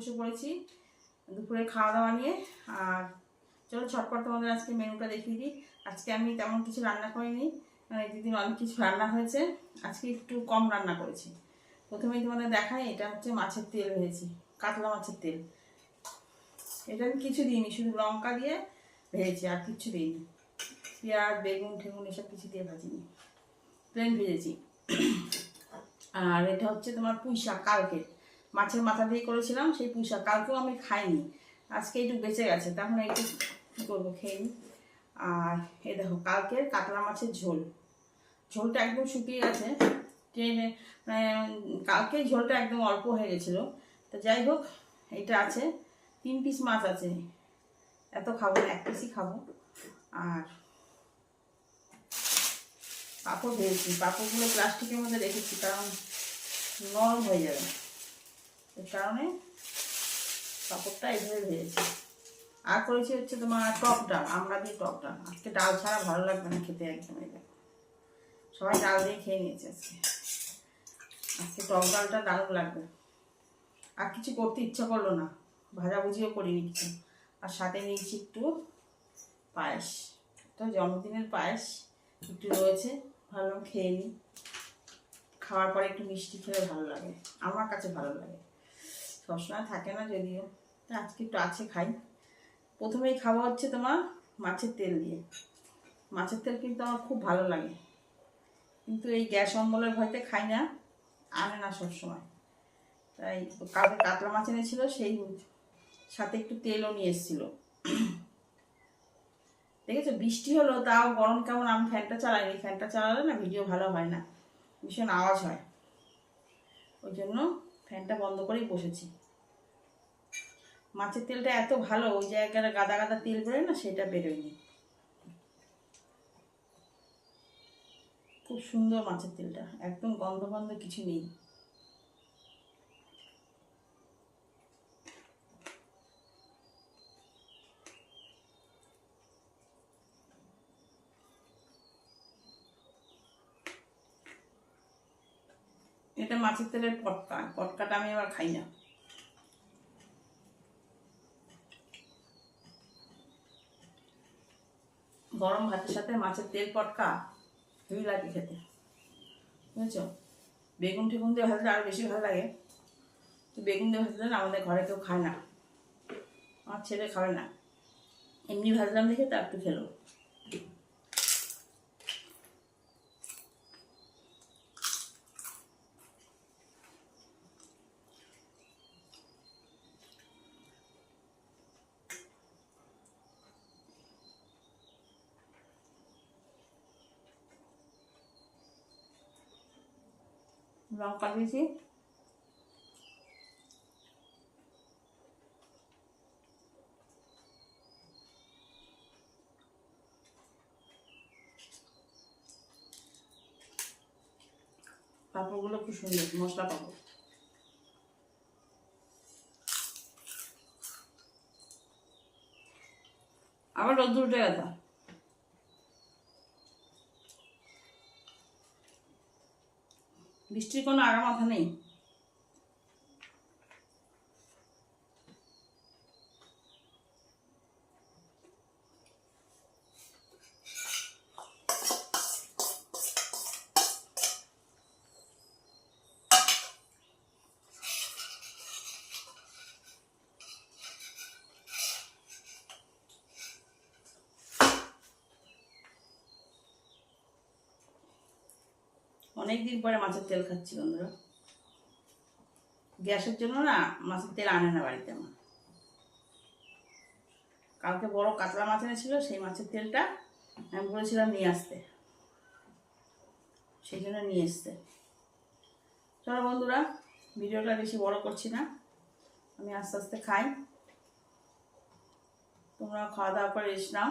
বসে পড়েছি। দুপুরে খাওয়া দাওয়া নিয়ে। আর চলো ছটপট তোমাদের আজকে মেনুটা দেখিয়ে দিই। আজকে আমি তেমন কিছু রান্না করিনি। মানে দুদিন অনেক কিছু রান্না হয়েছে। আজকে একটু কম রান্না করেছি। প্রথমেই তোমাদের দেখাই, এটা হচ্ছে মাছের তেল ভেজেছি, কাতলা মাছের তেল। এটা আমি কিছু দিইনি, শুধু লঙ্কা দিয়ে ভেজেছি, আর কিচ্ছু দিইনি। পেঁয়াজ, বেগুন, ঠেগুন, এসব কিছু দিয়ে ভাজিনি। প্লেন ভেজেছি। আর এটা হচ্ছে তোমার পুঁই শাক কালকে মাছের মাথা দিয়ে করেছিলাম, সেই পুঁই কালকেও আমি খাইনি। আজকে একটু বেঁচে গেছে। তখন একটু কী করব খেয়ে নিই আর এ দেখো কালকের কাতলা মাছের ঝোল। ঝোলটা একদম শুকিয়ে গেছে। ট্রেনে মানে কালকে ঝোলটা একদম অল্প হয়ে গেছিল। তো যাই হোক, এটা আছে। তিন পিস মাছ আছে। এত খাব না, এক পিসই খাব। আর পাঁপড় ভেজেছি। পাঁপড়গুলো প্লাস্টিকের মধ্যে রেখেছি, কারণ নরম হয়ে যাবে। কারণে পাঁপড়টা এইভাবে ভেজেছি। আর করেছি হচ্ছে তোমার টক ডাল, আমরা দিয়ে টক ডাল। আজকে ডাল ছাড়া ভালো লাগবে না খেতে একদম এই সবাই ডাল দিয়ে খেয়ে নিয়েছে আজকে। আজকে টক ডালটা দারুণ লাগবে। আর কিছু করতে ইচ্ছা করল না। ভাজাভুজিও করিনি কিছু। আর সাথে নিয়েছি একটু পায়েস। তো জন্মদিনের পায়েস একটু রয়েছে। ভালো খেয়ে নিই। খাওয়ার পরে একটু মিষ্টি খেলে ভালো লাগে। আমার কাছে ভালো লাগে। সবসময় থাকে না যদিও তা আজকে একটু আছে খাই। প্রথমেই খাওয়া হচ্ছে তোমার মাছের তেল দিয়ে। মাছের তেল কিন্তু আমার খুব ভালো লাগে। কিন্তু এই গ্যাস অম্বলের ভয়তে খাই না, আনে না সবসময়। তাই কালকে কাতলা মাছ এনেছিল, সেই সাথে একটু তেলও নিয়ে এসেছিল। দেখেছ, বৃষ্টি হলো, তাও গরম কেমন, আমি ফ্যানটা চালাইনি ফ্যানটা চালালে না ভিডিও ভালো হয় না, ভীষণ আওয়াজ হয়। ওই জন্য ফ্যানটা বন্ধ করেই বসেছি। মাছের তেলটা এত ভালো, ওই জায়গার গাদা গাদা তেল বেরোয় না, সেটা বেরোয়নি। খুব সুন্দর মাছের তেলটা, একদম গন্ধ গন্ধ কিছু নেই। এটা মাছের তেলের পটকা। পটকাটা আমি আবার খাই না। গরম ভাতের সাথে মাছের তেল, পটকা হেভি লাগে খেতে। বুঝেছ? বেগুন টেগুন দিয়ে ভাজলে আরও বেশি ভালো লাগে। তো বেগুন দিয়ে ভাজলে না আমাদের ঘরে কেউ খায় না। আমার ছেলে খাবে না। এমনি ভাজলাম দেখে তা একটু খেলো। লঙ্কা দিয়েছি পাঁপড়গুলো খুব সুন্দর মশলা পাপড়। আবার রোদ্দুর উঠে বৃষ্টির কোনো আগা মাথা নেই অনেক দিন পরে মাছের তেল খাচ্ছি বন্ধুরা। গ্যাসের জন্য না মাছের তেল আনে না বাড়িতে আমার। কালকে বড় কাতলা মাছ এনেছিল, সেই মাছের তেলটা আমি বলেছিলাম নিয়ে আসতে। সেই জন্য নিয়ে এসতে চলো বন্ধুরা, ভিডিওটা বেশি বড় করছি না। আমি আস্তে আস্তে খাই। তোমরা খাওয়া দাওয়া করে রেস্ট নাও।